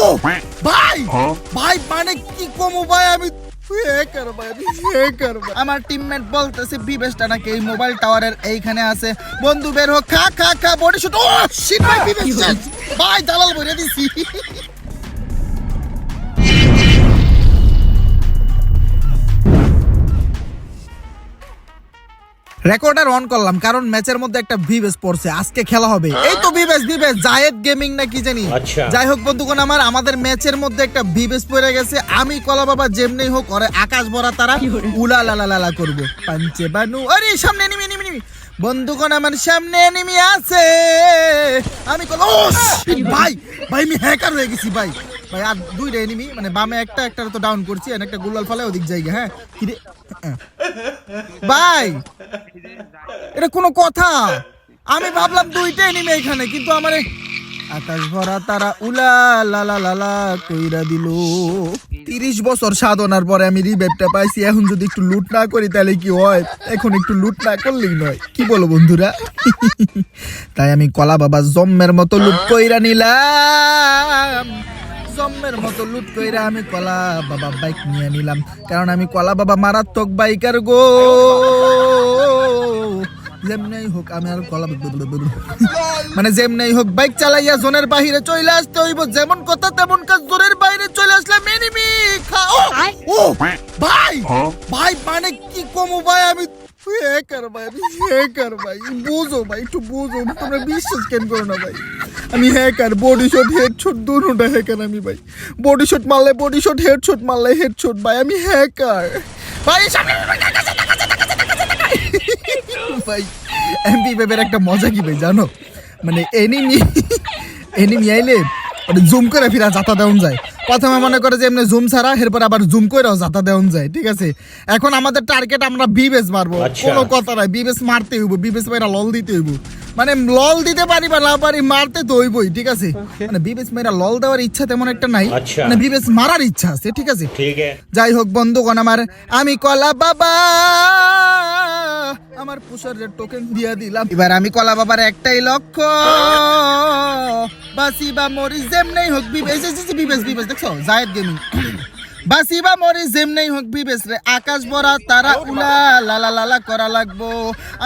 ও ভাই! ভাই মানে কি কমো ভাই? আমি আমার টিমমেট বলতেছে বিবেশটা নাকি এই মোবাইল টাওয়ারের এইখানে আছে। বন্ধু বের হোক খা খা খা বডি শুট ও শিট ভাই বিবেশ ভাই দালাল বলে দিছি। রেকর্ডার অন করলাম কারণ ম্যাচের মধ্যে একটা ভিভেস পড়ছে আজকে খেলা হবে। এই তো ভিভেস ভিভেস জায়েদ গেমিং না কি জানি। আচ্ছা। যাই হোক বন্ধুগণ আমার আমাদের ম্যাচের মধ্যে একটা ভিভেস পড়ে গেছে। আমি কলা বাবা যেমনি হোক ওরে আকাশ ভরা তারা উলা লালা লালা করব। পাঞ্চে বানু আরে সামনে নিমি নিমি নিমি। বন্ধুগণ আমার সামনে নিমি আছে। আমি কলা ও ভাই ভাই আমি হ্যাকার হয়ে গেছি ভাই। ভাই, আর দুইটা এনিমি মানে বামে একটা একটা তো ডাউন করছি, আর একটা গুলাল ফালে ওদিক জায়গা হ্যাঁ? কি রে হ্যাঁ। ভাই, এটা কোনো কথা। আমি ভাবলাম দুইটা এনিমে এখানে, কিন্তু আমার আকাশ ভরা তারা উলা লালা লালা কইরা দিল। তিরিশ বছর সাধনার পরে আমি রিবেপটা পাইছি, এখন যদি একটু লুট না করি তাহলে কি হয়? এখন একটু লুট না করলেই নয়, কি বলো বন্ধুরা? তাই আমি কলা বাবা জম্মের মতো লুট কইরা নিলাম। জম্মের মতো লুট কইরা আমি কলা বাবা বাইক নিয়ে নিলাম। কারণ আমি কলা বাবা মারাত্মক বাইকার গো। যেমনি হোক আমি আর কলা মানে যেমনি হোক বাইক চালাইয়া জোনের বাহিরে চলে আসতে হইব। যেমন কথা তেমন কাজ জোনের বাইরে চলে আসলাম এনিমি খাও ও ভাই ভাই মানে কি কমু ভাই? আমি ভাই, আমি হ্যাকার ভাই ভাই, একটু তোমরা না ভাই? আমি বডি শট হেড শট দুটোটা হ্যাকার আমি ভাই। বডি শট মারলে বডি শট হেড শট মারলে হেড শট ভাই, আমি হ্যাকার ভাই ভাই এমপি বেবের একটা মজা কি ভাই, জানো? মানে এনিমি এনিমি আইলে জুম করে ফিরা যাতা দেওয়া যায়। প্রথমে মনে করে যে এমনি জুম ছাড়া এরপর আবার জুম করেও যাতা দেওয়া যায় ঠিক আছে? এখন আমাদের টার্গেট আমরা বিবেস মারবো আচ্ছা। কোনো কথা নাই বিবেস মারতে হইব বিবেস মেয়েরা লল দিতে হইব। মানে লল দিতে পারি বা না পারি মারতে তো হইবই ঠিক আছে? মানে বিবেস মেয়েরা লল দেওয়ার ইচ্ছা তেমন একটা নাই আচ্ছা। মানে বিবেস মারার ইচ্ছা আছে ঠিক আছে? যাই হোক বন্ধুগণ আমার আমি কলা বাবা আমার পুষার টোকেন দিয়া দিলাম। এবার আমি কলা বাবার একটাই লক্ষ্য। বাসি বা মরি যেমনেই হোক যে বিবেশ বিবেশ দেখছ? জায়েদ গেমিং। বাসি বা মরি যেমনেই হোক বিবেশ রে। আকাশ ভরা তারা উলা লালা লালা করা লাগবো।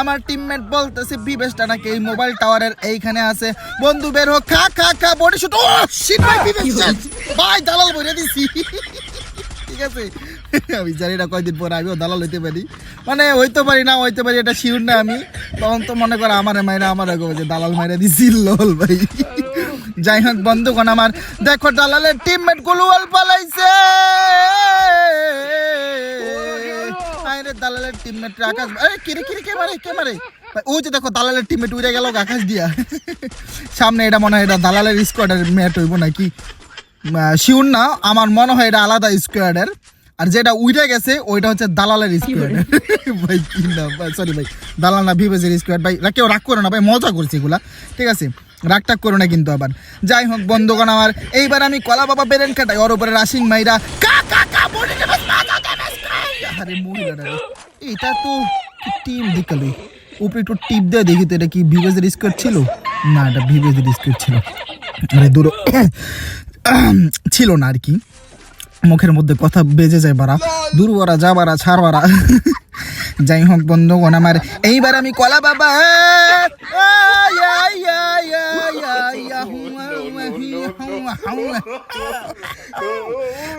আমার টিমমেট বলতেছে বিবেশটা নাকি এই মোবাইল টাওয়ারের এইখানে আছে। বন্ধু বের হোক। খা খা খা বডি শুট ও শিট ভাই বিবেশ ভাই দালাল বলে দিছি। ঠিক আছে? আমি জানি না কয়দিন পর আমিও দালাল হইতে পারি। মানে হইতে পারি না হইতে পারি এটা শিউর না আমি। তখন তো মনে করো আমার মাইরা আমার যে দালাল মাইরা দিছি লল ভাই। যাই হোক বন্ধুগণ আমার দেখো দালালের টিমমেট গুলুয়াল পালাইছে। আরে দালালের টিমমেট আকাশ আরে কিরে কিরে কে মারে কে মারে? ওই যে দেখো দালালের টিমমেট উড়ে গেল আকাশ দিয়া। সামনে এটা মনে হয় এটা দালালের স্কোয়াডের ম্যাট হইব নাকি? শিউর না আমার মনে হয় এটা আলাদা স্কোয়াডের আর যেটা উইটা গেছে ওইটা হচ্ছে দালালের স্কোয়াড ভাই কি না সরি ভাই দালাল না ভিভেজের স্কোয়াড ভাই কেউ রাগ করো না ভাই মজা করছে এগুলা। ঠিক আছে? রাগ টাগ করো না কিন্তু আবার। যাই হোক, বন্ধুগণ আমার, এইবার আমি কলা বাবা বেরেন কাটাই ওর উপরে রাশিং মাইরা কা কা এটা তো টিম দিকালি? উপরে একটু টিপ দিয়ে দেখি তো, এটা কি ভিভেজের স্কোয়াড ছিল? না, এটা ভিভেজের স্কোয়াড ছিল। আরে দূর ছিল না আর কি। মুখের মধ্যে কথা বেজে যায় বারা দূর বারা যা বারা ছাড় বারা যাই হোক, বন্ধুগণ আমার, এইবার আমি কলা বাবা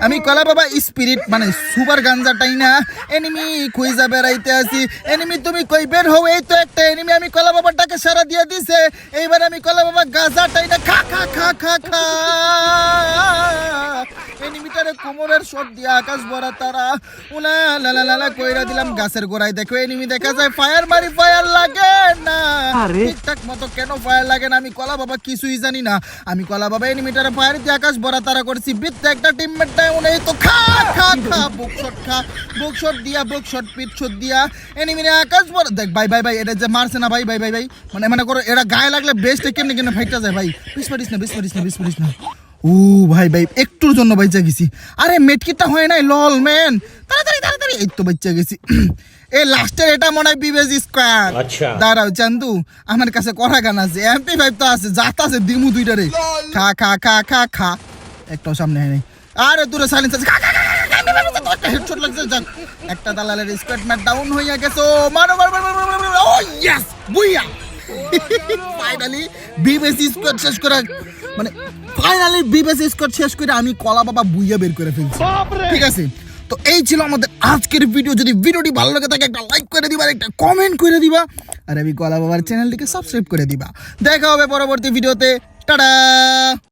আমি কলা বাবা স্পিরিট মানে সুপার গাঞ্জা টাই না। এনিমি যাবে বেড়াইতে আসি। এনিমি তুমি কই বের হও? এই তো একটা এনিমি আমি কলা বাবাটাকে সারা দিয়ে দিছে। এইবার আমি কলা বাবা গাঁজা টাইনা খা খা খা খা খা। কোমরের শট দিয়ে আকাশ ভরা তারা। উলা লালা লালা কইরা দিলাম গাছের গোড়ায়। দেখো এনিমি দেখা যায় ফায়ার মারি ফায়ার লাগে না। ঠিকঠাক মতো কেন ফায়ার লাগে না? আমি কলা বাবা কিছুই জানি না। আমি কলা বাবা এনিমিটারে ফায়ার দিয়ে আকাশ ভরা তারা করছি। বিত্তে একটা টিমমেট নাই উনি তো খা খা খা বুক শট খা বুক শট দিয়া বুক শট পিট শট দিয়া এনিমিরে আকাশ ভরা দেখ ভাই ভাই ভাই এটা যে মারছে না ভাই ভাই ভাই ভাই। মানে মানে করো এটা গায়ে লাগলে বেস্ট কেমনে কেমনে ফাইটটা যায় ভাই। বিশ পারিস না বিশ পারিস না বিশ পারিস না। ও ভাই ভাই একটুর জন্য বাইচা গেছি আরে মেটকিটটা হয় নাই লল ম্যান তাড়াতাড়ি তাড়াতাড়ি এই তো বাইচা গেছি এ লাস্টের এটা মনে হয় বিবেজ স্কোয়ার আচ্ছা। দাঁড়াও চান্দু আমার কাছে কড়া গান আছে এমপি ফাইভ তো আছে জাত আছে দিমু দুইটা রে খা খা খা খা খা একটাও সামনে হয়নি আরে দূরে সাইলেন্স আছে একটা হেডশট লাগছে যাক একটা দালালের স্কোয়াড ম্যাট ডাউন হইয়া গেছে মারো মারো মারো মারো মারো, মারো ও yes booyah finally BBC squad শেষ করে মানে ফাইনালি বিবিসি স্কোয়াড শেষ করে আমি কলা বাবা বুইয়া বের করে ফেলছি। ঠিক আছে? তো এই ছিল আমাদের আজকের ভিডিও যদি ভিডিওটি ভালো লাগে থাকে একটা লাইক করে দিবা একটা কমেন্ট করে দিবা। আর আমি কলা বাবার চ্যানেলটিকে সাবস্ক্রাইব করে দিবা। দেখা হবে পরবর্তী ভিডিওতে টাটা!